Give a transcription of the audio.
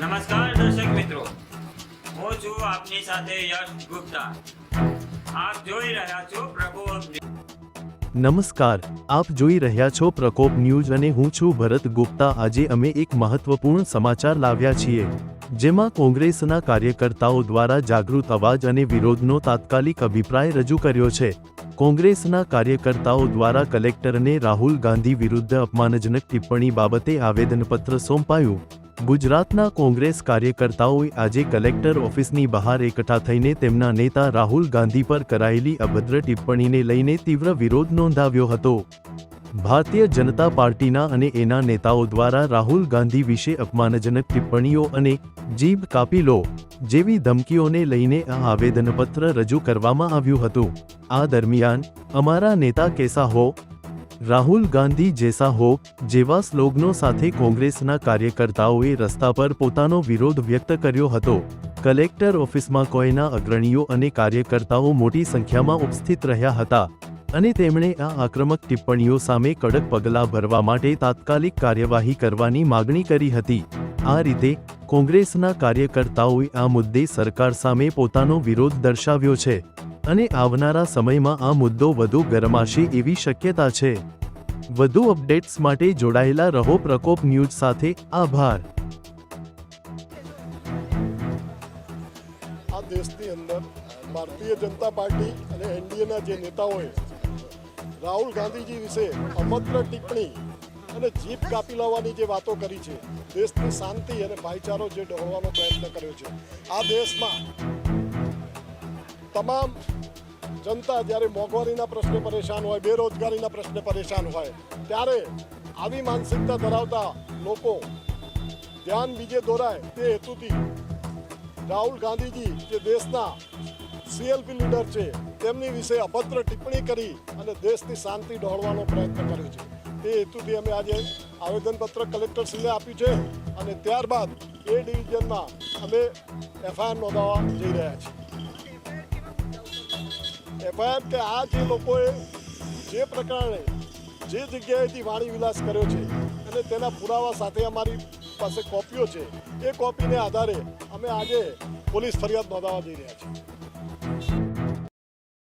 નમસ્કાર દર્શક મિત્રો. હું છું આપની સાથે યશ ગુપ્તા. આપ જોઈ રહ્યા છો પ્રકોપ. નમસ્કાર. આપ જોઈ રહ્યા છો પ્રકોપ ન્યૂઝ અને હું છું ભરત ગુપ્તા. આજે અમે એક મહત્વપૂર્ણ સમાચાર લાવ્યા છીએ, જેમાં કોંગ્રેસના કાર્યકર્તાઓ દ્વારા જાગૃત અવાજ અને વિરોધનો તાત્કાલિક અભિપ્રાય રજૂ કર્યો છે. કોંગ્રેસના કાર્યકર્તાઓ દ્વારા કલેક્ટરને રાહુલ ગાંધી વિરુદ્ધ અપમાનજનક ટિપ્પણી બાબતે આવેદનપત્ર સોંપાયું. ગુજરાતના કોંગ્રેસ કાર્યકર્તાઓએ આજે કલેક્ટર ઓફિસની બહાર એકઠા થઈને તેમના નેતા રાહુલ ગાંધી પર કરાયેલી અભદ્ર ટિપ્પણીને લઈને તીવ્ર વિરોધ નોંધાવ્યો હતો. ભારતીય જનતા પાર્ટીના અને એના નેતાઓ દ્વારા રાહુલ ગાંધી વિશે અપમાનજનક ટિપ્પણીઓ અને જીભ કાપી લો જેવી ધમકીઓને લઈને આ આવેદનપત્ર રજૂ કરવામાં આવ્યું હતું. આ દરમિયાન, અમારા નેતા કેસા હો, રાહુલ ગાંધી જેસા હો જેવા સ્લોગનો સાથે કોંગ્રેસના કાર્યકર્તાઓએ રસ્તા પર પોતાનો વિરોધ વ્યક્ત કર્યો હતો. કલેક્ટર ઓફિસમાં કોઈના અગ્રણીઓ અને કાર્યકર્તાઓ મોટી સંખ્યામાં ઉપસ્થિત રહ્યા હતા. અને તેમણે આ આક્રમક ટિપ્પણીઓ સામે કડક પગલાં ભરવા માટે તાત્કાલિક કાર્યવાહી કરવાની માગણી કરી હતી. આ રીતે, કોંગ્રેસના કાર્યકર્તાઓએ આ મુદ્દે સરકાર સામે પોતાનો વિરોધ દર્શાવ્યો છે અને આવનારા સમયમાં આ મુદ્દો વધુ ગરમાશે એવી શક્યતા છે. વધુ અપડેટ્સ માટે જોડાયેલા રહો પ્રકોપ ન્યૂઝ સાથે. આભાર. આ દેશની અંદર ભારતીય જનતા પાર્ટી અને એનડીએના જે નેતાઓએ રાહુલ ગાંધીજી વિશે અભદ્ર ટિપ્પણી અને જીપ કાપી લાવવાની જે વાતો કરી છે, દેશની શાંતિ અને ભાઈચારો જે ડહોળવાનો પ્રયત્ન કર્યો છે, આ દેશમાં તમામ જનતા જ્યારે મોંઘવારીના પ્રશ્ને પરેશાન હોય, બેરોજગારીના પ્રશ્ને પરેશાન હોય, ત્યારે આવી માનસિકતા ધરાવતા લોકો ધ્યાન બીજે દોરાય તે હેતુથી રાહુલ ગાંધીજી જે દેશના સીએલપી લીડર છે, તેમની વિશે અભદ્ર ટિપ્પણી કરી અને દેશની શાંતિ ડહોળવાનો પ્રયત્ન કર્યો છે. તે હેતુથી અમે આજે આવેદનપત્ર કલેક્ટરશ્રીને આપ્યું છે અને ત્યારબાદ એ ડિવિઝનમાં અમે એફઆઈઆર નોંધાવવા જઈ રહ્યા છીએ. એફઆઈઆર કે આ જે લોકોએ જે પ્રકારે જે જગ્યાએથી વાણી વિલાસ કર્યો છે અને તેના પુરાવા સાથે અમારી પાસે કોપીઓ છે, એ કોપીને આધારે અમે આજે પોલીસ ફરિયાદ નોંધાવવા જઈ રહ્યા છીએ.